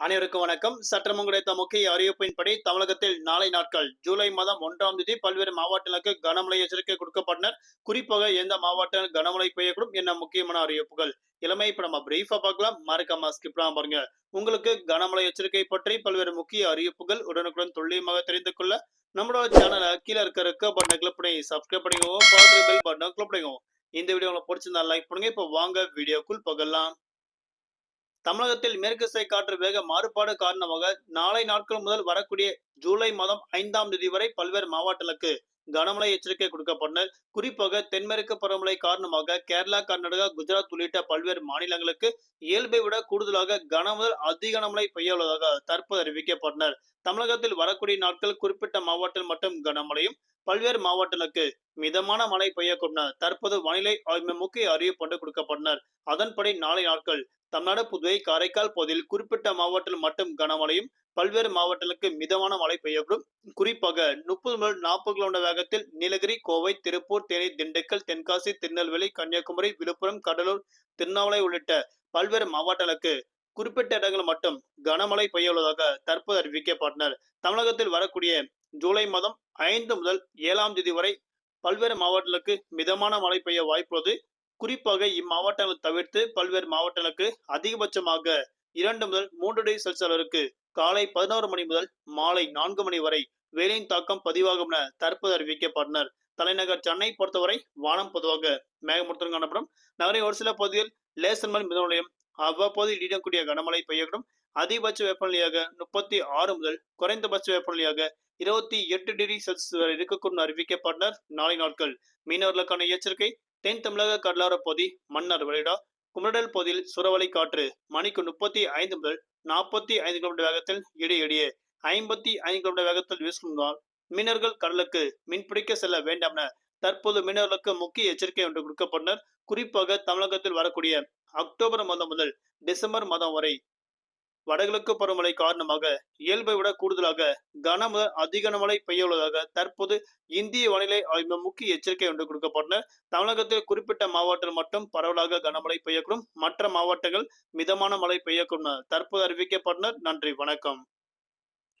அனைவருக்கும் வணக்கம். சற்றம் கிடைத்த முக்கிய அறிவிப்பின்படி தமிழகத்தில் நாளை நாட்கள் ஜூலை மாதம் ஒன்றாம் தேதி பல்வேறு மாவட்டங்களுக்கு கனமழை எச்சரிக்கை கொடுக்கப்பட்டனர். குறிப்பாக எந்த மாவட்டம் கனமழை பெய்யக்கூடும் என்ன முக்கியமான அறிவிப்புகள். இளமை இப்ப நம்ம பிரீஃபா பார்க்கலாம். மறக்காம ஸ்கிப்லாம் பாருங்க. உங்களுக்கு கனமழை எச்சரிக்கை பற்றி பல்வேறு முக்கிய அறிவிப்புகள் உடனுக்குடன் துல்லியமாக தெரிந்து கொள்ள நம்மளோட சேனலை கீழே இருக்க இருக்க பட்டனை கிளிக் பண்ணி சப்ஸ்கிரைப் பண்ணிக்கோ பெல் பட்டனை கிளிக் பண்ணிக்கோ இந்த வீடியோ உங்களுக்கு பிடிச்சிருந்தா லைக் பண்ணுங்க. இப்போ வாங்க வீடியோக்குள் போகலாம். தமிழகத்தில் மேற்கு திசை காற்று வேக மாறுபாடு காரணமாக நாளை நாட்கள் முதல் வரக்கூடிய ஜூலை மாதம் ஐந்தாம் தேதி வரை பல்வேறு மாவட்டங்களுக்கு கனமழை எச்சரிக்கை கொடுக்கப்பட்டனர் குறிப்பாக தென்மேற்கு பருவமழை காரணமாக கேரளா கர்நாடகா குஜராத் உள்ளிட்ட பல்வேறு மாநிலங்களுக்கு இயல்பை விட கூடுதலாக கனமுதல் அதிக கனமழை பெய்ய உள்ளதாக தற்போது அறிவிக்கப்பட்டனர். தமிழகத்தில் வரக்கூடிய நாட்கள் குறிப்பிட்ட மாவட்டம் மட்டும் கனமழையும் பல்வேறு மாவட்டங்களுக்கு மிதமான மழை பெய்யக்கூடும் தற்போது வானிலை ஆய்வு முக்கிய அறிவிப்பு கொடுக்கப்பட்டனர். அதன்படி நாளை நாட்கள் தமிழ்நாடு புதுவை காரைக்கால் பகுதியில் குறிப்பிட்ட மாவட்டத்தில் மட்டும் கனமழையும் பல்வேறு மாவட்டங்களுக்கு மிதமான மழை பெய்யக்கூடும். குறிப்பாக முப்பது முதல் நாற்பது கிலோமீட்டர் வேகத்தில் நீலகிரி கோவை திருப்பூர் தேனி திண்டுக்கல் தென்காசி திருநெல்வேலி கன்னியாகுமரி விழுப்புரம் கடலூர் திருவண்ணாமலை உள்ளிட்ட பல்வேறு மாவட்டங்களுக்கு குறிப்பிட்ட இடங்கள் மட்டும் கனமழை பெய்ய உள்ளதாக தற்போது அறிவிக்கப்பட்டனர் தமிழகத்தில் வரக்கூடிய ஜூலை மாதம் ஐந்து முதல் ஏழாம் தேதி வரை பல்வேறு மாவட்டங்களுக்கு மிதமான மழை பெய்ய வாய்ப்புள்ளது. குறிப்பாக இம்மாவட்டங்களை தவிர்த்து பல்வேறு மாவட்டங்களுக்கு அதிகபட்சமாக இரண்டு முதல் மூன்று டிகிரி செல்சியஸ் அளவிற்கு காலை பதினோரு மணி முதல் மாலை நான்கு மணி வரை வெயிலின் தாக்கம் பதிவாகும் என தற்போது அறிவிக்கப்பட்டனர். தலைநகர் சென்னை பொறுத்தவரை வானம் பொதுவாக மேகமூர்த்தம் காணப்படும். நகரின் ஒரு சில பகுதியில் லேசன் மணி மிதம் நிலையம் அவ்வப்போது இடியக்கூடிய கனமழை பெய்யக்கூடும். அதிகபட்ச வெப்பநிலையாக முப்பத்தி ஆறு முதல் குறைந்தபட்ச வெப்பநிலையாக இருபத்தி எட்டு டிகிரி செல்சியஸ் வரை இருக்கக்கூடும் அறிவிக்கப்பட்டனர். நாளை நாட்கள் மீனவர்களுக்கான எச்சரிக்கை தென் தமிழக கடலோர பகுதி மன்னர் வெளியிடா குமரடல் பகுதியில் சுறவலை காற்று மணிக்கு முப்பத்தி ஐந்து முதல் நாற்பத்தி ஐந்து கிலோமீட்டர் வேகத்தில் இடையிடையே ஐம்பத்தி ஐந்து கிலோமீட்டர் வேகத்தில் வீசுவதால் மீனவர்கள் கடலுக்கு மீன்பிடிக்க செல்ல வேண்டாம் என தற்போது மீனவர்களுக்கு முக்கிய எச்சரிக்கை ஒன்று கொடுக்கப்பட்டனர். குறிப்பாக தமிழகத்தில் வரக்கூடிய அக்டோபர் மாதம் முதல் டிசம்பர் மாதம் வரை வடகிழக்கு பருவமழை காரணமாக இயல்பை விட கூடுதலாக கனம அதிக மழை பெய்ய உள்ளதாக தற்போது இந்திய வானிலை ஆய்வு முக்கிய எச்சரிக்கை ஒன்று கொடுக்கப்பட்டன தமிழகத்தில் குறிப்பிட்ட மாவட்டத்தில் மட்டும் பரவலாக கனமழை பெய்யக்கூடும். மற்ற மாவட்டங்கள் மிதமான மழை பெய்யக்கூடும் தற்போது அறிவிக்கப்பட்டனர் நன்றி வணக்கம்.